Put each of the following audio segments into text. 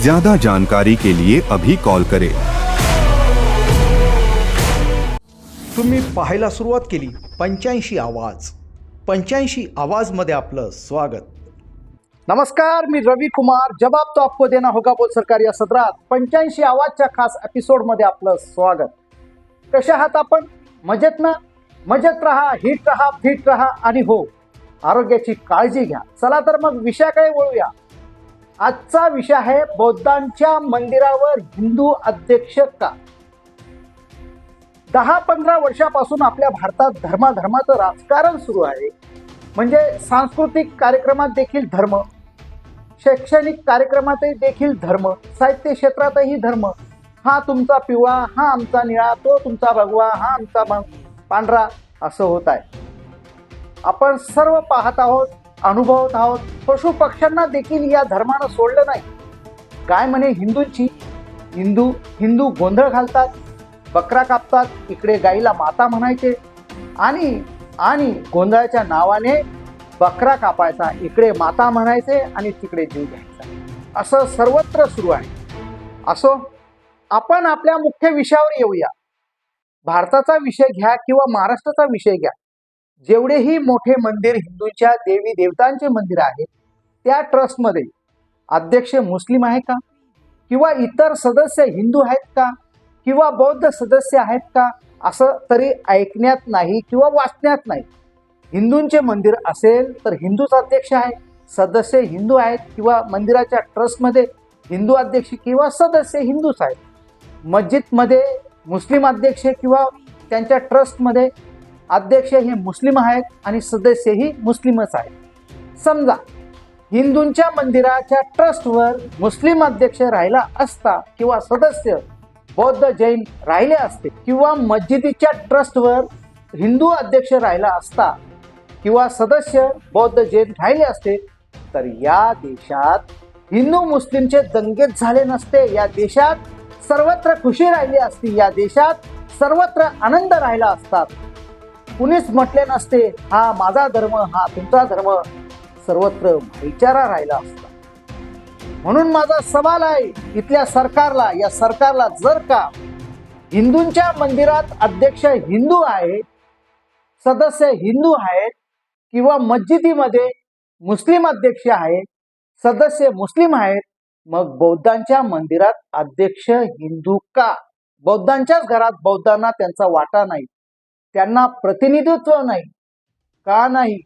ज्यादा जानकारी के लिए अभी कॉल करें। तुम्ही पाहायला सुरुवात केली पंच्याऐंशी आवाज. पंच्याऐंशी आवाजमध्ये आपलं स्वागत. नमस्कार मी रवी कुमार. जवाब तो आपको देना होगा बोल सरकार या सदरात. पंच्याऐंशी आवाजच्या खास एपिसोडमध्ये आपलं स्वागत. कशा आहात आपण? मजेत ना? मजेत राहा हिट राहा फिट राहा आणि हो. आरोग्याची काळजी घ्या. चला तर मग विषयाकडे वळूया. आजचा विषय आहे बौद्धांच्या मंदिरावर हिंदू अध्यक्ष का? दहा पंधरा वर्षापासून आपल्या भारतात धर्माधर्माचं राजकारण सुरू आहे. म्हणजे सांस्कृतिक कार्यक्रमात देखील धर्म शैक्षणिक कार्यक्रमातही देखील धर्म साहित्य क्षेत्रातही धर्म. हा तुमचा पिवळा हा आमचा निळा तो तुमचा भगवा हा आमचा पांढरा असं होत आहे. आपण सर्व पाहत आहोत अनुभवत आहोत. पशु पक्ष्यांना देखील या धर्मानं सोडलं नाही. काय म्हणे हिंदूंची. हिंदू हिंदू गोंधळ घालतात. बकरा कापतात. इकडे गाईला माता म्हणायचे. आणि आणि गोंधळाच्या नावाने बकरा कापायचा. इकडे माता म्हणायचे आणि तिकडे जीव घ्यायचा. असं सर्वत्र सुरू आहे. असो आपण आपल्या मुख्य विषयावर येऊया. भारताचा विषय घ्या किंवा महाराष्ट्राचा विषय घ्या. जेवढेही मोठे मंदिर हिंदूंच्या देवी देवतांचे मंदिर आहे त्या ट्रस्टमध्ये अध्यक्ष मुस्लिम आहे का? किंवा इतर सदस्य हिंदू आहेत का? किंवा बौद्ध सदस्य आहेत का? असं तरी ऐकण्यात नाही किंवा वाचण्यात नाही. हिंदूंचे मंदिर असेल तर हिंदूच अध्यक्ष आहे सदस्य हिंदू आहेत किंवा मंदिराच्या ट्रस्टमध्ये हिंदू अध्यक्ष किंवा सदस्य हिंदूच आहेत. मस्जिदमध्ये मुस्लिम अध्यक्ष किंवा त्यांच्या ट्रस्टमध्ये अध्यक्ष हे मुस्लिम आहेत आणि सदस्यही मुस्लिमच आहेत. समजा हिंदूंच्या मंदिराच्या ट्रस्टवर मुस्लिम अध्यक्ष राहिला असता किंवा सदस्य बौद्ध जैन राहिले असते किंवा मस्जिदीच्या ट्रस्टवर हिंदू अध्यक्ष राहिला असता किंवा सदस्य बौद्ध जैन राहिले असते तर या देशात हिंदू मुस्लिमचे दंगेच झाले नसते. या देशात सर्वत्र खुशी राहिली असती. या देशात सर्वत्र आनंद राहिला असतात कुणीच म्हटले नसते हा माझा धर्म हा तुमचा धर्म. सर्वत्र भाईचारा राहिला असता. म्हणून माझा सवाल आहे इथल्या सरकारला या सरकारला जर का हिंदूंच्या मंदिरात अध्यक्ष हिंदू आहे सदस्य हिंदू आहेत किंवा मस्जिदीमध्ये मुस्लिम अध्यक्ष आहेत सदस्य मुस्लिम आहेत मग बौद्धांच्या मंदिरात अध्यक्ष हिंदू का? बौद्धांच्याच घरात बौद्धांना त्यांचा वाटा नाही. त्यांना प्रतिनिधित्व नाही. का नाही?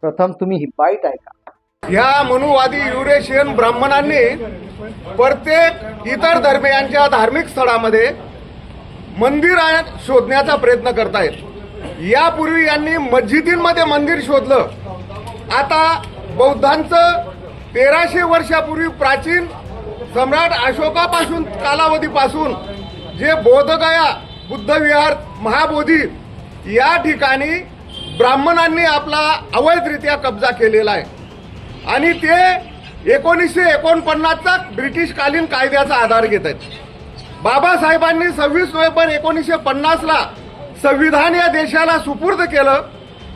प्रथम तुम्ही ही बाईट ऐका. या मनुवादी युरेशियन ब्राह्मणांनी प्रत्येक इतर धर्मियांच्या धार्मिक स्थळामध्ये मंदिर शोधण्याचा प्रयत्न करतायत. यापूर्वी यांनी मस्जिदींमध्ये मंदिर शोधलं. आता बौद्धांचं तेराशे वर्षापूर्वी प्राचीन सम्राट अशोकापासून कालावधीपासून जे बोधगया बुद्धविहार महाबोधी या ठिकाणी ब्राह्मणांनी आपला अवैधरित्या कब्जा केलेला आहे. आणि ते एकोणीसशे एकोणपन्नासचा ब्रिटिशकालीन कायद्याचा आधार घेत आहेत. बाबासाहेबांनी सव्वीस नोव्हेंबर एकोणीसशे पन्नासला संविधान या देशाला सुपूर्द केलं.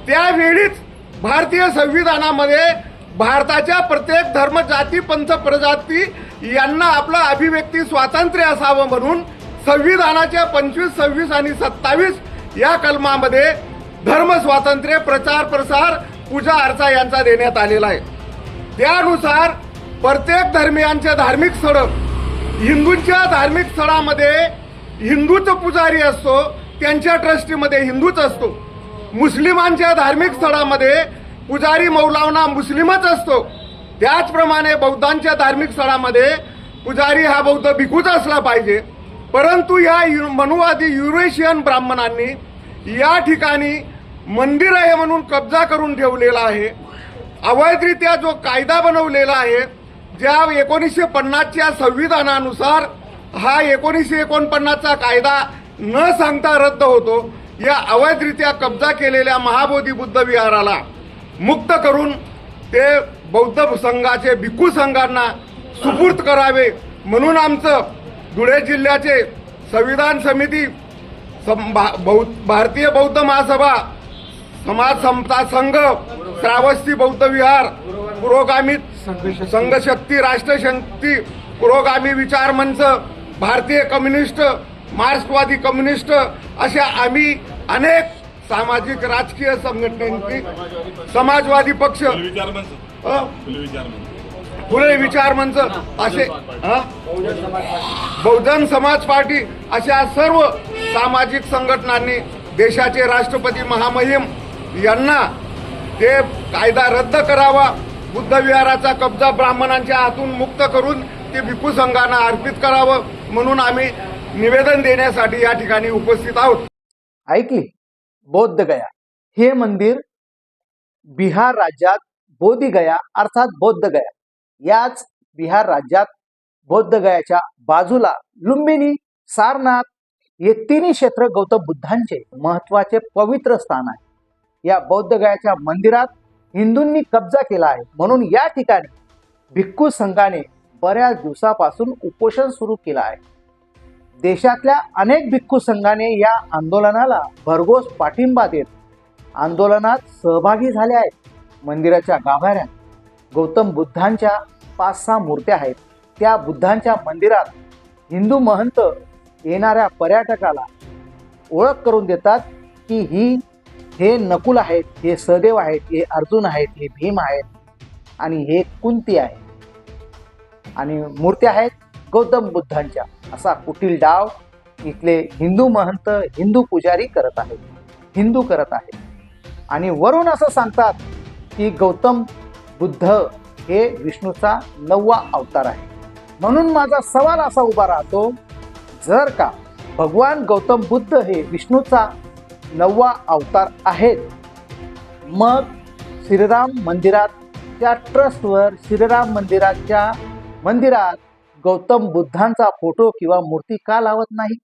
त्यावेळीच भारतीय संविधानामध्ये भारताच्या प्रत्येक धर्म जाती पंथ प्रजाती यांना आपलं अभिव्यक्ती स्वातंत्र्य असावं म्हणून संविधानाच्या पंचवीस सव्वीस आणि सत्तावीस या कलमामध्ये धर्म स्वातंत्र्य प्रचार प्रसार पूजा अर्चा यांचा देण्यात आलेला आहे. त्यानुसार प्रत्येक धर्मियांचे धार्मिक स्थळ हिंदूंच्या धार्मिक स्थळामध्ये हिंदूच पुजारी असतो त्यांच्या ट्रस्टीमध्ये हिंदूच असतो. मुस्लिमांच्या धार्मिक स्थळामध्ये पुजारी मौलावना मुस्लिमच असतो. त्याचप्रमाणे बौद्धांच्या धार्मिक स्थळामध्ये पुजारी हा बौद्ध भिकूच असला पाहिजे. परंतु या यु- मनुवादी युरेशियन ब्राह्मणांनी या ठिकाणी मंदिर आहे म्हणून कब्जा करून ठेवलेला आहे. अवैधरित्या जो कायदा बनवलेला आहे ज्या एकोणीसशे पन्नासच्या संविधानानुसार हा एकोणीसशे एकोणपन्नासचा कायदा न सांगता रद्द होतो या अवैधरित्या कब्जा केलेल्या महाबोधी बुद्ध विहाराला मुक्त करून ते बौद्ध संघाचे भिक्खू संघांना सुपूर्त करावे म्हणून आमचं धुळे जिल्ह्याचे संविधान समिती भारतीय बौद्ध महासभा समाज समता संघ श्रावस्ती बौद्ध विहार पुरोगामी संघशक्ती राष्ट्रशक्ती पुरोगामी विचार मंच भारतीय कम्युनिस्ट मार्क्सवादी कम्युनिस्ट अशा आम्ही अनेक सामाजिक राजकीय संघटनांची समाजवादी पक्ष विचार मंच. अ, फुले विचार मंच असे बहुजन समाज पार्टी अशा सर्व सामाजिक संघटनांनी देशाचे राष्ट्रपती महामहिम यांना ते कायदा रद्द करावा बुद्ध विहाराचा कब्जा ब्राह्मणांच्या हातून मुक्त करून ते भिकू संघांना अर्पित करावं म्हणून आम्ही निवेदन देण्यासाठी या ठिकाणी उपस्थित आहोत. ऐकली बौद्ध गया हे मंदिर बिहार राज्यात बोधी गया अर्थात बौद्ध गया. याच बिहार राज्यात बौद्धगयाच्या बाजूला लुंबिनी सारनाथ हे तिन्ही क्षेत्र गौतम बुद्धांचे महत्त्वाचे पवित्र स्थान आहे. या बौद्धगयाच्या मंदिरात हिंदूंनी कब्जा केला आहे. म्हणून या ठिकाणी भिक्खू संघाने बऱ्याच दिवसापासून उपोषण सुरू केलं आहे. देशातल्या अनेक भिक्खू संघाने या आंदोलनाला भरघोस पाठिंबा देत आंदोलनात सहभागी झाले आहेत. मंदिराच्या गाभाऱ्यात गौतम बुद्धांच्या पाच सहा मूर्त्या आहेत. त्या बुद्धांच्या मंदिरात हिंदू महंत येणाऱ्या पर्यटकाला ओळख करून देतात की ही हे नकुल आहेत हे सहदेव आहेत हे अर्जुन आहेत हे भीम आहेत आणि हे कुंती आहे आणि मूर्त्या आहेत गौतम बुद्धांच्या. असा कुटील डाव इथले हिंदू महंत हिंदू पुजारी करत आहेत. हिंदू करत आहेत. आणि वरून असं सांगतात की गौतम बुद्ध हे विष्णूचा नववा अवतार आहे. म्हणून माझा सवाल असा उभा राहतो जर का भगवान गौतम बुद्ध हे विष्णूचा नववा अवतार आहेत मग श्रीराम मंदिरात त्या ट्रस्टवर श्रीराम मंदिराच्या मंदिरात गौतम बुद्धांचा फोटो किंवा मूर्ती का लावत नाही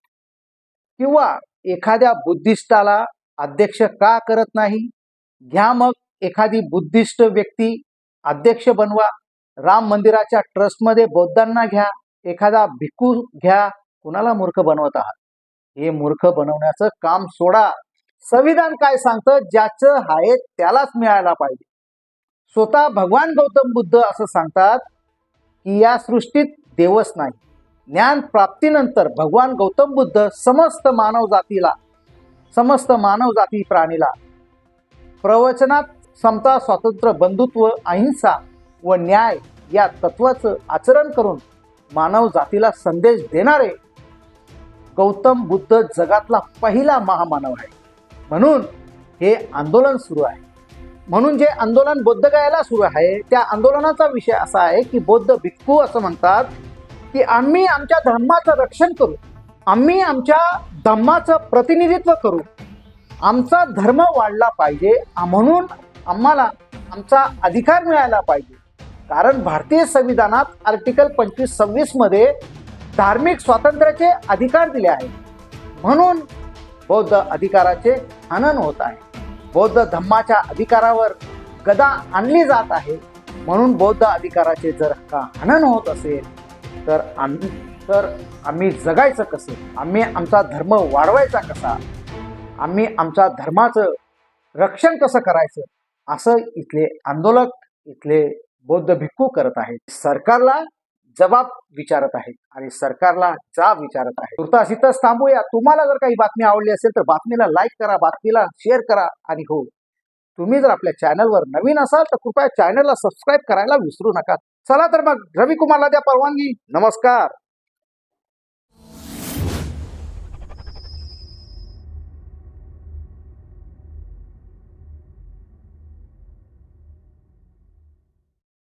किंवा एखाद्या बुद्धिस्टाला अध्यक्ष का करत नाही? घ्या मग एखादी बुद्धिस्ट व्यक्ती अध्यक्ष बनवा. राम मंदिराच्या ट्रस्टमध्ये बौद्धांना घ्या. एखादा भिक्खू घ्या. कुणाला मूर्ख बनवत आहात? हे मूर्ख बनवण्याचं काम सोडा. संविधान काय सांगतं? ज्याचं आहे त्यालाच मिळायला पाहिजे. स्वतः भगवान गौतम बुद्ध असं सांगतात की या सृष्टीत देवच नाही. ज्ञान प्राप्तीनंतर भगवान गौतम बुद्ध समस्त मानव जातीला समस्त मानव जाती प्राणीला प्रवचनात समता स्वातंत्र्य बंधुत्व अहिंसा व न्याय या तत्वाचं आचरण करून मानव जातीला संदेश देणारे गौतम बुद्ध जगातला पहिला महामानव आहे. म्हणून हे आंदोलन सुरू आहे. म्हणून जे आंदोलन बौद्धगयाला सुरू आहे त्या आंदोलनाचा विषय असा आहे की बौद्ध भिक्खू असं म्हणतात की आम्ही आमच्या धर्माचं रक्षण करू आम्ही आमच्या धम्माचं प्रतिनिधित्व करू. आमचा धर्म वाढला पाहिजे म्हणून आम्हाला आमचा अधिकार मिळायला पाहिजे. कारण भारतीय संविधानात आर्टिकल पंचवीस सव्वीसमध्ये धार्मिक स्वातंत्र्याचे अधिकार दिले आहेत. म्हणून बौद्ध अधिकाराचे हनन होत आहे. बौद्ध धम्माच्या अधिकारावर गदा आणली जात आहे. म्हणून बौद्ध अधिकाराचे जर का हनन होत असेल तर आम्ही तर आम्ही जगायचं कसं? आम्ही आमचा धर्म वाढवायचा कसा? आम्ही आमच्या धर्माचं रक्षण कसं करायचं? असं इथले आंदोलक इथले बौद्ध भिक्खू करत आहेत. सरकारला जबाब विचारत आहेत आणि सरकारला जाब विचारत आहे तुर्तास इथंच थांबूया. तुम्हाला जर काही बातमी आवडली असेल तर बातमीला लाईक करा बातमीला शेअर करा आणि हो तुम्ही जर आपल्या चॅनलवर नवीन असाल तर कृपया चॅनलला सबस्क्राईब करायला विसरू नका. चला तर मग रविकुमारला द्या परवानगी. नमस्कार.